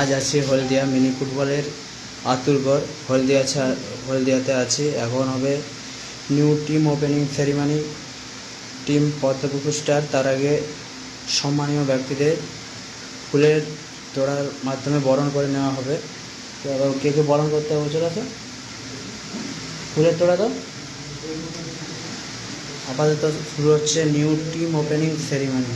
আজ আছি হলদিয়া মিনি ফুটবলের আতুরগড় হলদিয়া হলদিয়াতে আছি। এখন হবে new team opening ceremony. Team Padmapukur star, তার আগে সম্মানীয় ব্যক্তিদের ফুলের তোড়ার মাধ্যমে বরণ করে নেওয়া হবে। তো কে কে বরণ করতে হবে চলে আসো ফুলের তোড়া তো আপাতত শুরু হচ্ছে new team opening ceremony.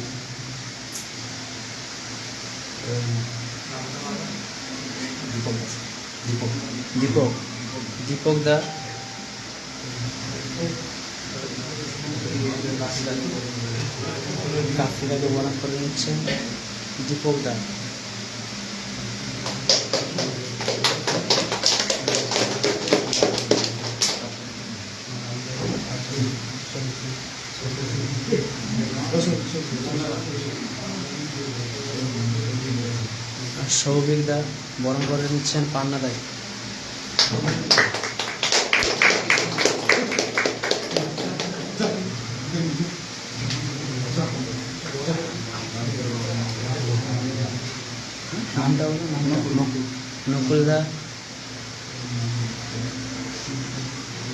Dipak Dipak. Da. কাকিটাকে বরণ করে নিচ্ছে দীপক দা। আর সৌভিক দা বরণ করে নিচ্ছেন পান্না দায় নামটা নকুল দা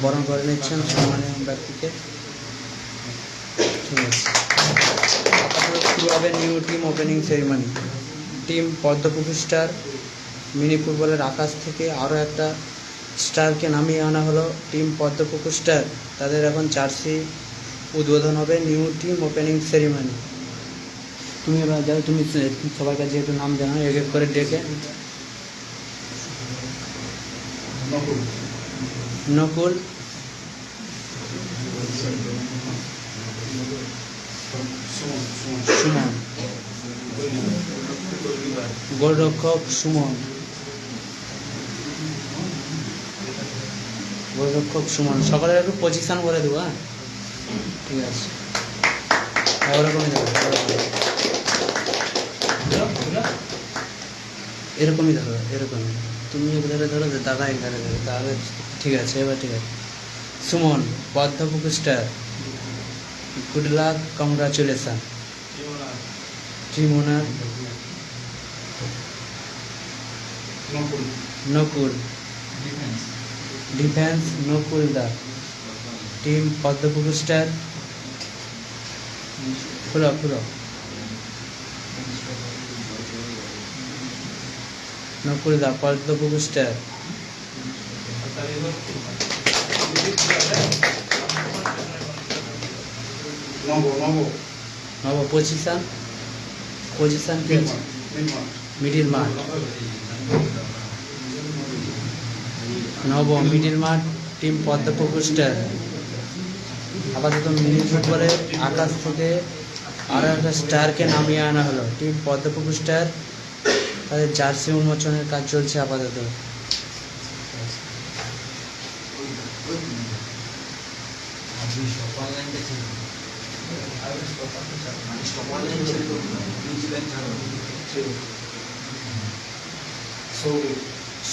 বরণ করে নিচ্ছেন সম্মানীয় ব্যক্তিকে। ঠিক আছে। শুরু হবে new team opening ceremony. Team Padmapukur star mini ফুটবলের আকাশ থেকে আরও একটা স্টারকে নামিয়ে আনা হলো টিম পদ্মপুকুর স্টার তাদের এখন জার্সি উদ্বোধন হবে নিউ টিম ওপেনিং সেরিমনি তুমি এবার যাও তুমি সবার কাছে যেহেতু নাম জানো এক এক করে ডেকে। নকুল। সুমন। গোলরক্ষক সুমন। গোলরক্ষক সুমন। সকালের একটু পজিশন করে দেবো হ্যাঁ? ঠিক আছে। হ্যাঁ, ওরকমই ধরো এরকমই ধরো এরকমই। তুমি এক ধারে ধরো দাদা এক ধারে ধরো তাহলে ঠিক আছে এবার ঠিক আছে। Suman Padmapukur star good luck congratulation team owner Nakul defence Nakul da team Padmapukur star খুলো খুলো নকুল দা পদ্মপুকুর স্টার নব পজিশন পজিশন কি আছে মিডিল মাঠ। নব মিডিল মাঠ, টিম পদ্মপুকুর স্টার আপাতত মিনি ফুটবলে আকাশ থেকে আরও একটা স্টারকে নামিয়ে আনা হলো। টিম পদ্মপুকুর স্টার তাদের জার্সি উন্মোচনের কাজ চলছে আপাতত।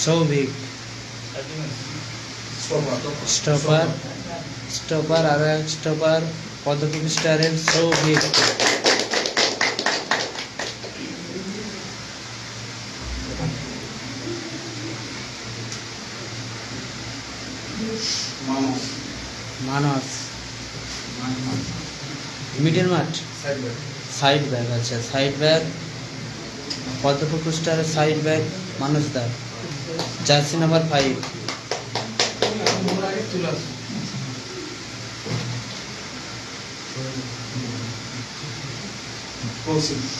সৌভিক স্টপার স্টপার আর এক স্টপার পদ্মপুকুর স্টারের সৌভিক মানস মিডিল মাঠ সাইড ব্যাগ আচ্ছা সাইড ব্যাগ পদ্মপুকুর স্টারের সাইড ব্যাগ মানুষ da jersey number five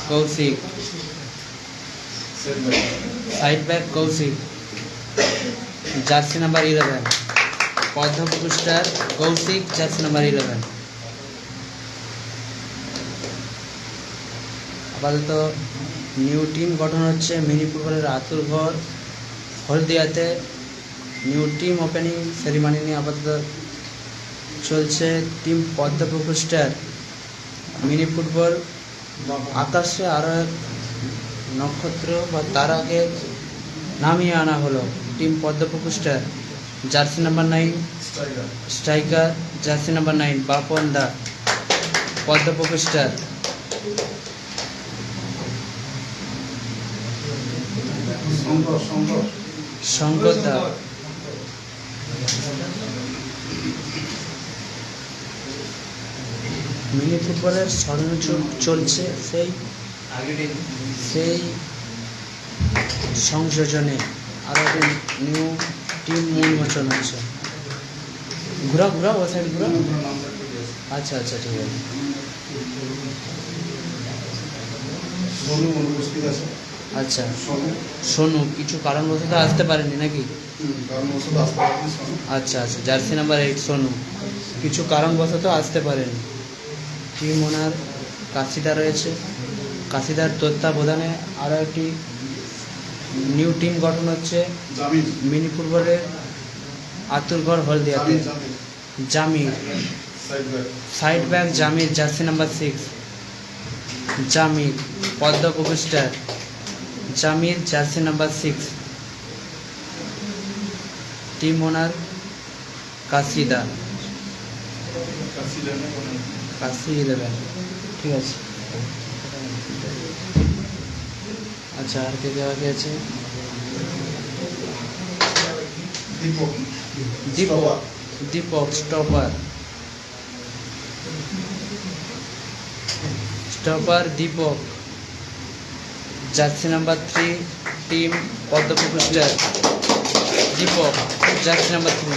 Koushik. Side back Koushik. Jersey number eleven Padmapukur star Koushik jersey number eleven আপাতত নিউ টিম গঠন হচ্ছে মিনি ফুটবলের আতুরঘর হলদিয়াতে নিউ টিম ওপেনিং সেরিমানি নিয়ে আপাতত চলছে team Padmapukur star mini football. আকাশে আরও এক নক্ষত্র বা তারাকে নামিয়ে আনা হলো team Padmapukur star jersey number nine, striker jersey number nine, Bapan da Padmapukur star Shankar da. Mini ফুটবলের স্বর্ণ চল- চলছে সেই সেই সংযোজনে একটি নিউ টিম উন্মোচন হচ্ছে। ঘুরা ঘুরা ও সাইড ঘুরা আচ্ছা আচ্ছা ঠিক আছে। অনুপস্থিত আছে। আচ্ছা। সোনু কিছু কারণবশত আসতে পারেনি নাকি? আচ্ছা আচ্ছা জার্সি নাম্বার এইট সোনু কিছু কারণবশত আসতে পারেনি। টিম ওনার কাশিদা রয়েছে? কাশিদার তত্ত্বাবধানে আরও একটি নিউ টিম গঠন হচ্ছে মিনি ফুটবলের আতুরগড় হলদিয়াতে। Jamir side back Jamir jersey number six Jamir Padma কপিস্টার Jamir jersey number six. Team owner kashida Kashi eleven ঠিক আছে। আচ্ছা আর কে দেওয়া গেছে? Dipak. Dipak Dipak stopper. Stopper Dipak. Jersey number three team পদ্মপুষ্টার Dipak jersey number three.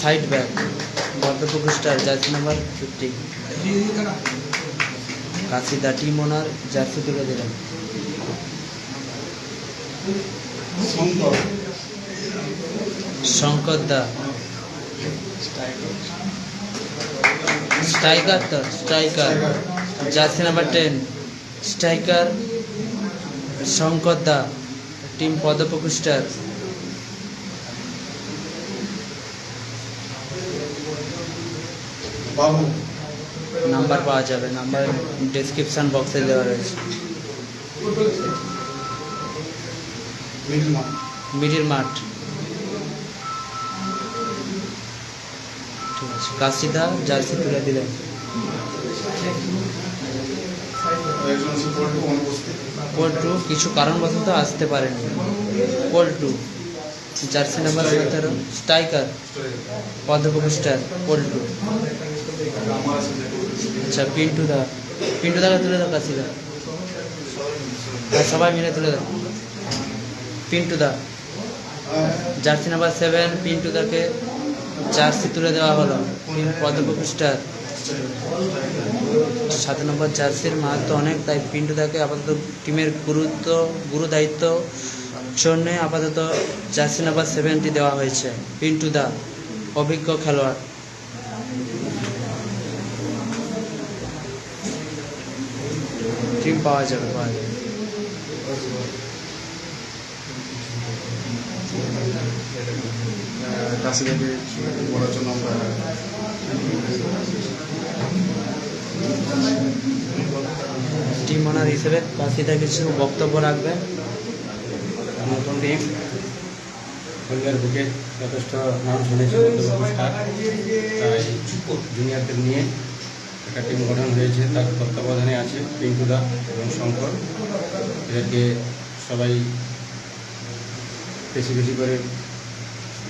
Side back back পদ্মপুষ্টার jersey number fifty কাশিদা team owner jersey তুলে দিলেন। শঙ্কর শঙ্কর দা। স্ট্রাইকার তো striker jersey number ten striker Shankar da team পদপ্রকুষ্টার বাবু। Number পাওয়া যাবে number description বক্সে দেওয়া রয়েছে। মিডল মাঠ। ঠিক আছে কাশিদা জার্সি তুলে দিলেন। পল্টু কিছু কারণবশত আসতে পারেনি। পল্টু জার্সি নাম্বার সতেরো স্ট্রাইকার পদ্মপুষ্টার পল্টু আচ্ছা পিন্টু দা পিন্টু দাকে তুলে দাও কাশিদা। হ্যাঁ সবাই মিলে তুলে দাও। Pintu da jersey number seven Pintu দাকে জার্সি তুলে দেওয়া হলো। পদ্মপুষ্টার সাত নম্বর জার্সির মাহাত্ম অনেক, তাই পিন্টু দাকে আপাতত টিমের গুরুত্ব, গুরু দায়িত্ব জন্যে আপাতত জার্সি নাম্বার সেভেনটি দেওয়া হয়েছে। পিন্টু দা অভিজ্ঞ খেলোয়াড়। টিম পাওয়া যাবে পাওয়া যাবে। কাশিদাকে বলার জন্য আমরা টিম ওনার হিসেবে কাশিদা কিছু বক্তব্য রাখবেন নতুন টিম। হলদিয়ার বুকে যথেষ্ট নাম শুনেছি তাই জুনিয়রদের নিয়ে একটা টিম গঠন হয়েছে তার তত্ত্বাবধানে আছে পিঙ্কুদা এবং শঙ্কর। এদেরকে সবাই বেশি বেশি করে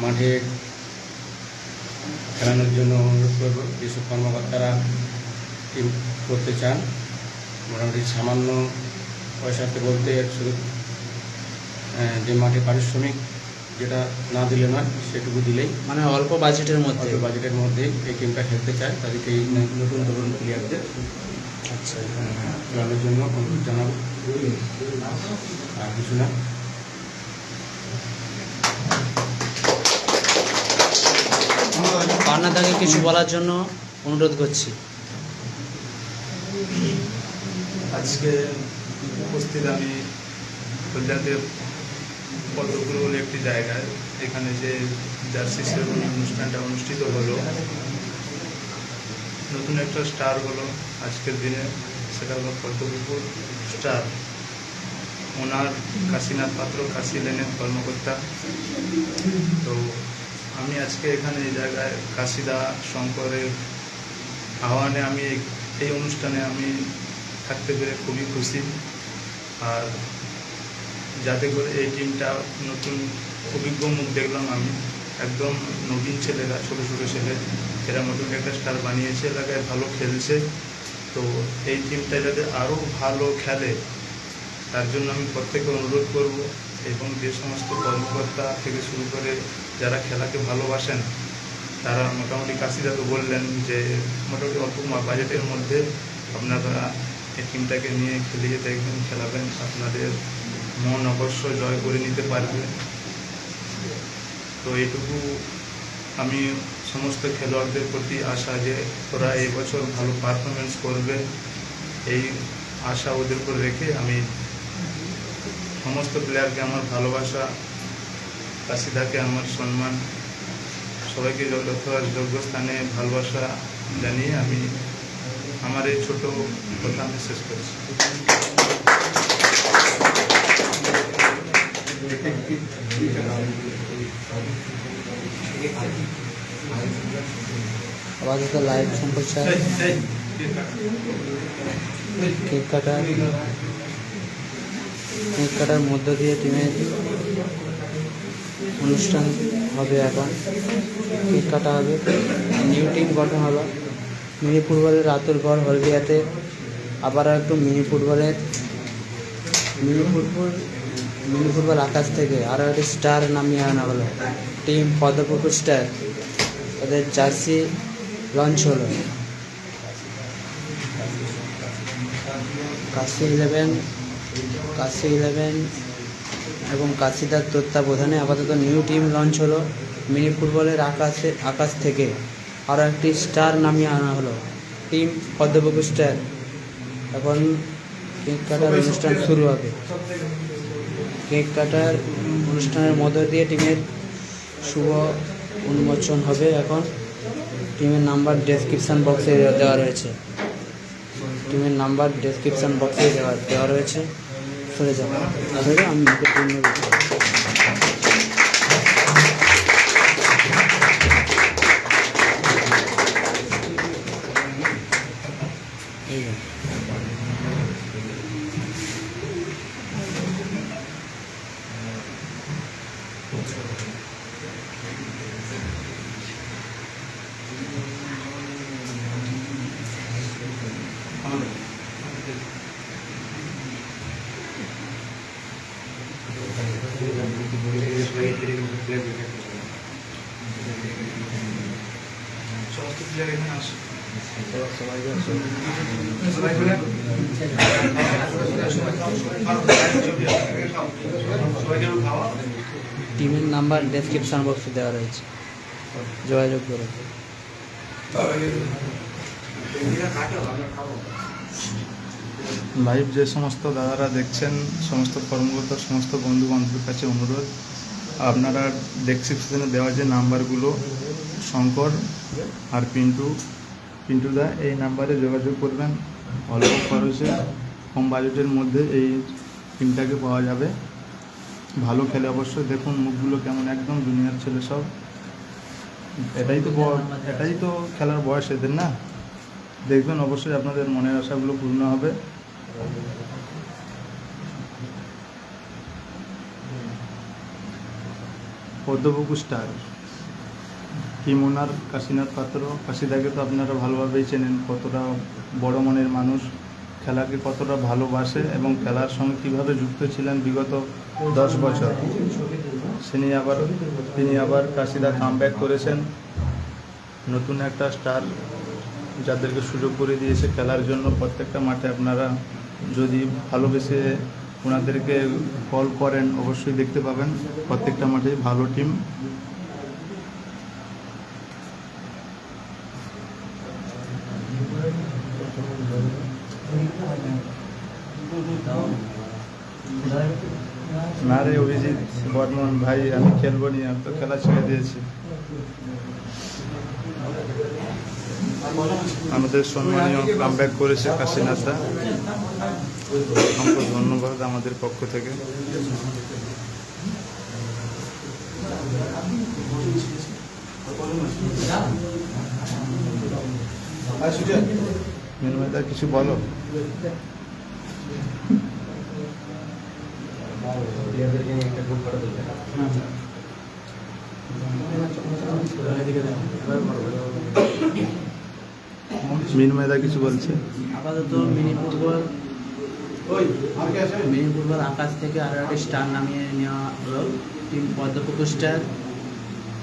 মাঠে খেলানোর জন্য অনুরোধ করব যেসব কর্মকর্তারা টিম করতে চান মোটামুটি সামান্য পয়সাতে বলতে শুধু যে মাঠে পারিশ্রমিক যেটা না দিলে নয় সেটুকু দিলেই মানে অল্প বাজেটের মধ্যে? অল্প বাজেটের মধ্যে এই টিমটা খেলতে চায় তাদেরকে এই নতুন তরুণ প্লেয়ারদের আচ্ছা। খেলানোর জন্য অনুরোধ জানাব। আর কিছু না। পান্নাদাকে কিছু বলার জন্য অনুরোধ করছি। আজকে উপস্থিত আমি হলদিয়াতে পদ্মপুর বলে একটি জায়গায়। এখানে যে জার্সি সেরেমনি অনুষ্ঠানটা অনুষ্ঠিত হলো। নতুন একটা স্টার হলো আজকের দিনে, সেটা হলো পদ্মপুকুর স্টার। ওনার কাশীনাথ পাত্র, কাশী লেনের কর্মকর্তা। আমি আজকে এখানে এই জায়গায় কাশিদা, শঙ্করের আহ্বানে আমি এই- অনুষ্ঠানে আমি থাকতে পেরে খুবই খুশি। আর যাতে করে এই টিমটা নতুন অভিজ্ঞ মুখ দেখলাম আমি, একদম নবীন ছেলেরা, ছোটো ছোটো ছেলে, এরা নতুন একটা স্টার বানিয়েছে, এলাকায় ভালো খেলছে। তো এই টিমটা যাতে আরও ভালো খেলে, তার জন্য আমি প্রত্যেকে অনুরোধ করব। এবং যে সমস্ত কর্মকর্তা থেকে শুরু করে যারা খেলাকে ভালোবাসেন, তারা মোটামুটি কাশিদা তো বললেন যে মোটামুটি অল্প বাজেটের মধ্যে আপনারা এই টিমটাকে নিয়ে খেলিয়ে দেখবেন খেলাবেন। আপনাদের মন অবশ্য জয় করে নিতে পারবে। তো এইটুকু আমি সমস্ত খেলোয়াড়দের প্রতি আশা যে ওরা এবছর ভালো পারফরমেন্স করবে, এই আশা ওদের উপর রেখে আমি সমস্ত প্লেয়ারকে আমার ভালোবাসা কাশিদাকে আমার সম্মান সবাইকে যথা যোগ্য স্থানে ভালোবাসা জানিয়ে আমি আমার এই ছোট কথা আমি শেষ করছি আপাতত লাইভ সম্প্রচার কেক কাটার কেক কাটার মধ্য দিয়ে টিমের অনুষ্ঠান হবে এখন। কেক কাটা হবে। নিউ টিম গঠন হলো মিনি ফুটবলের আতুরগড় হলদিয়াতে আবার একটু মিনি ফুটবলের মিনি ফুটবল মিনি ফুটবল আকাশ থেকে আরও একটি স্টার নামিয়ে আনা হলো। Team Padmapukur star. তাদের জার্সি লঞ্চ হলো। কাশি ইলেভেন কাশি ইলেভেন এবং কাশিদার তত্ত্বাবধানে আপাতত নিউ টিম লঞ্চ হলো। মিনি ফুটবলের আকাশে আকাশ থেকে আরও একটি স্টার নামিয়ে আনা হলো। টিম পদ্মপুকুর স্টার এখন কেক কাটার অনুষ্ঠান শুরু হবে। কেক কাটার অনুষ্ঠানের মধ্য দিয়ে টিমের শুভ উন্মোচন হবে এখন। টিমের নাম্বার ডেসক্রিপশান বক্সে দেওয়া রয়েছে। টিমের নাম্বার ডেসক্রিপশান বক্সে দেওয়া দেওয়া রয়েছে। সরে যাব সরে আমি মুখে দিচ্ছি। এই যে। সমস্ত এখানে আসে। সবাইকে খাওয়া টিমের নাম্বার ডেসক্রিপশন বক্সে দেওয়া রয়েছে। যোগাযোগ করে লাইভ যে সমস্ত দাদারা দেখছেন সমস্ত কর্মকর্তা সমস্ত বন্ধু বান্ধবের কাছে অনুরোধ আপনারা ডেসক্রিপশনে দেওয়া যে নাম্বারগুলো, শঙ্কর আর পিন্টু পিন্টু দা এই নাম্বারে যোগাযোগ করবেন। অল্প খরচে কম বাজেটের মধ্যে এই টিমটাকে পাওয়া যাবে। ভালো খেলে অবশ্যই দেখুন মুখগুলো কেমন একদম জুনিয়র ছেলে সব। এটাই তো এটাই তো খেলার বয়স এদের না? দেখবেন অবশ্যই আপনাদের মনের আশাগুলো পূর্ণ হবে। পদ্মবকু star. Team owner Kashinath Patra, কাশিদাকে তো আপনারা ভালোভাবেই চেনেন, কতটা বড় মনের মানুষ, খেলাকে কতটা ভালোবাসে এবং খেলার সঙ্গে কীভাবে যুক্ত ছিলেন বিগত দশ বছর। তিনি আবার তিনি আবার কাশিদা কাম করেছেন। নতুন একটা স্টার যাদেরকে সুযোগ করে দিয়েছে খেলার জন্য প্রত্যেকটা মাঠে আপনারা যদি ভালোবেসে ওনাদেরকে কল করেন, অবশ্যই দেখতে পাবেন। প্রত্যেকটা মাঠেই ভালো টিম না রে অভিজিৎ, বর্মন ভাই, আমি খেলব নি, আমি তো খেলা ছেড়ে দিয়েছি। আমাদের সম্মানীয় কামব্যাক করেছে কাশীনাথদা। অসংখ্য ধন্যবাদ আমাদের পক্ষ থেকে। কিছু বলো? মিনময়দা কিছু বলছে? আপাতত মিনি ফুটবল আর ফুটবল আকাশ থেকে আরও একটি স্টার নামিয়ে নেওয়া হলো। পদ্মপুকুর স্টার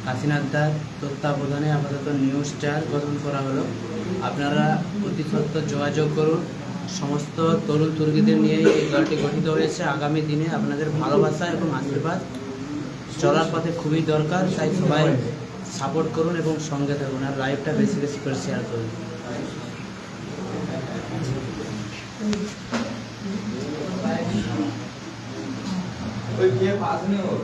কাশীনাথ দার তত্ত্বাবধানে আপাতত নিউ স্টার গঠন করা হলো। আপনারা অতি সত্ত্বর যোগাযোগ করুন। সমস্ত তরুণ তুর্গীদের নিয়ে এই দলটি গঠিত হয়েছে। আগামী দিনে আপনাদের ভালোবাসা এবং আশীর্বাদ চলার পথে খুবই দরকার। তাই সবাই সাপোর্ট করুন এবং সঙ্গে থাকুন আর লাইভটা বেশি বেশি করে শেয়ার করুন। ওই কে পাস নেই ওর